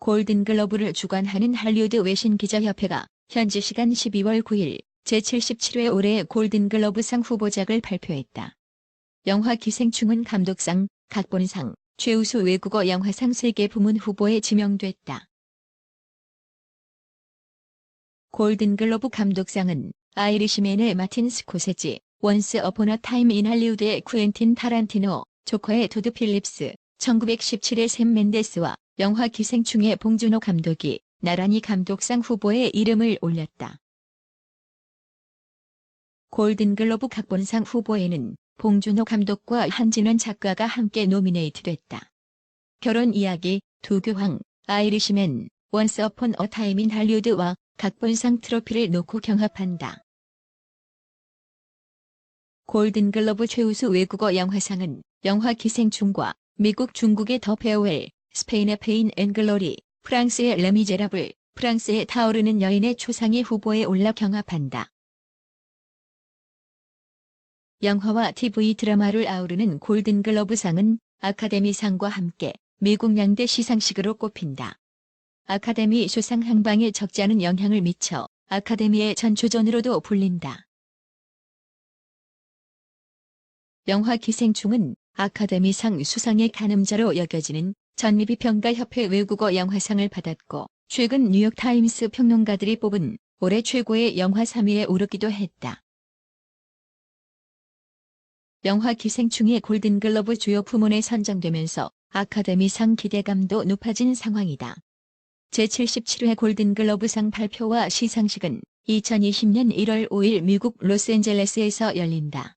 골든글러브를 주관하는 할리우드 외신기자협회가 현지 시간 12월 9일 제77회 올해의 골든글러브상 후보작을 발표했다. 영화 기생충은 감독상, 각본상, 최우수 외국어 영화상 3개 부문 후보에 지명됐다. 골든글러브 감독상은 아이리시맨의 마틴 스코세지, 원스 어포너 타임 인 할리우드의 쿠엔틴 타란티노, 조커의 토드 필립스, 1917의 샘 멘데스와 영화 기생충의 봉준호 감독이 나란히 감독상 후보에 이름을 올렸다. 골든글로브 각본상 후보에는 봉준호 감독과 한진원 작가가 함께 노미네이트됐다. 결혼 이야기, 두교황, 아이리시맨, 원스 어폰 어 타임 인 할리우드와 각본상 트로피를 놓고 경합한다. 골든글러브 최우수 외국어 영화상은 영화 기생충과 미국 중국의 더 페어웰, 스페인의 페인 앤 글로리, 프랑스의 레미제라블, 프랑스의 타오르는 여인의 초상이 후보에 올라 경합한다. 영화와 TV 드라마를 아우르는 골든글러브상은 아카데미상과 함께 미국 양대 시상식으로 꼽힌다. 아카데미 수상 행방에 적지 않은 영향을 미쳐 아카데미의 전초전으로도 불린다. 영화 기생충은 아카데미상 수상의 가늠자로 여겨지는 전미비 평가협회 외국어 영화상을 받았고 최근 뉴욕타임스 평론가들이 뽑은 올해 최고의 영화 3위에 오르기도 했다. 영화 기생충의 골든글러브 주요 부문에 선정되면서 아카데미상 기대감도 높아진 상황이다. 제77회 골든글러브상 발표와 시상식은 2020년 1월 5일 미국 로스앤젤레스에서 열린다.